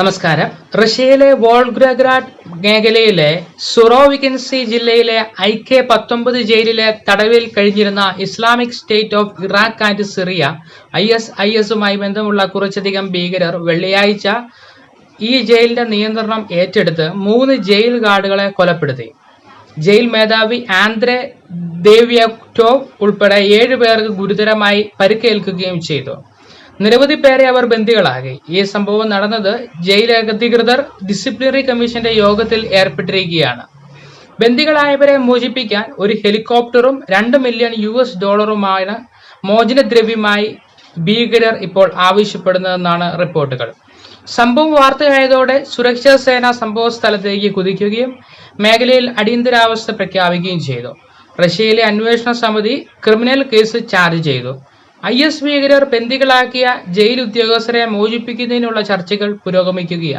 നമസ്കാരം. റഷ്യയിലെ വോൾഗ്രഗ്രാഡ് മേഖലയിലെ സുറോവിക്കൻസി ജില്ലയിലെ ഐ കെ പത്തൊമ്പത് ജയിലിലെ തടവിൽ കഴിഞ്ഞിരുന്ന Islamic State of Iraq and Syria I S I എസുമായി ബന്ധമുള്ള കുറച്ചധികം ഭീകരർ വെള്ളിയാഴ്ച ഈ ജയിലിന്റെ നിയന്ത്രണം ഏറ്റെടുത്ത് മൂന്ന് ജയിൽ ഗാർഡുകളെ കൊലപ്പെടുത്തി. ജയിൽ മേധാവി ആന്ദ്രെ ദേവ്യക്ടോവ് ഉൾപ്പെടെ ഏഴ് പേർക്ക് ഗുരുതരമായി പരിക്കേൽക്കുകയും ചെയ്തു. നിരവധി പേരെ അവർ ബന്ദികളാക്കി. ഈ സംഭവം നടന്നത് ജയിൽ അധികൃതർ ഡിസിപ്ലിനറി കമ്മീഷന്റെ യോഗത്തിൽ ഏർപ്പെട്ടിരിക്കുകയാണ്. ബന്ദികളായവരെ മോചിപ്പിക്കാൻ ഒരു ഹെലികോപ്റ്ററും രണ്ട് മില്യൺ യു എസ് ഡോളറുമാണ് മോചനദ്രവ്യമായി ഭീകരർ ഇപ്പോൾ ആവശ്യപ്പെടുന്നതെന്നാണ് റിപ്പോർട്ടുകൾ. സംഭവം വാർത്തയായതോടെ സുരക്ഷാ സേന സംഭവ സ്ഥലത്തേക്ക് കുതിക്കുകയും മേഖലയിൽ അടിയന്തരാവസ്ഥ പ്രഖ്യാപിക്കുകയും ചെയ്തു. റഷ്യയിലെ അന്വേഷണ സമിതി ക്രിമിനൽ കേസ് ചാർജ് ചെയ്തു. ഐ എസ് ഭീകരർ ബന്ദികളാക്കിയ ജയിൽ ഉദ്യോഗസ്ഥരെ മോചിപ്പിക്കുന്നതിനുള്ള ചർച്ചകൾ പുരോഗമിക്കുകയാണ്.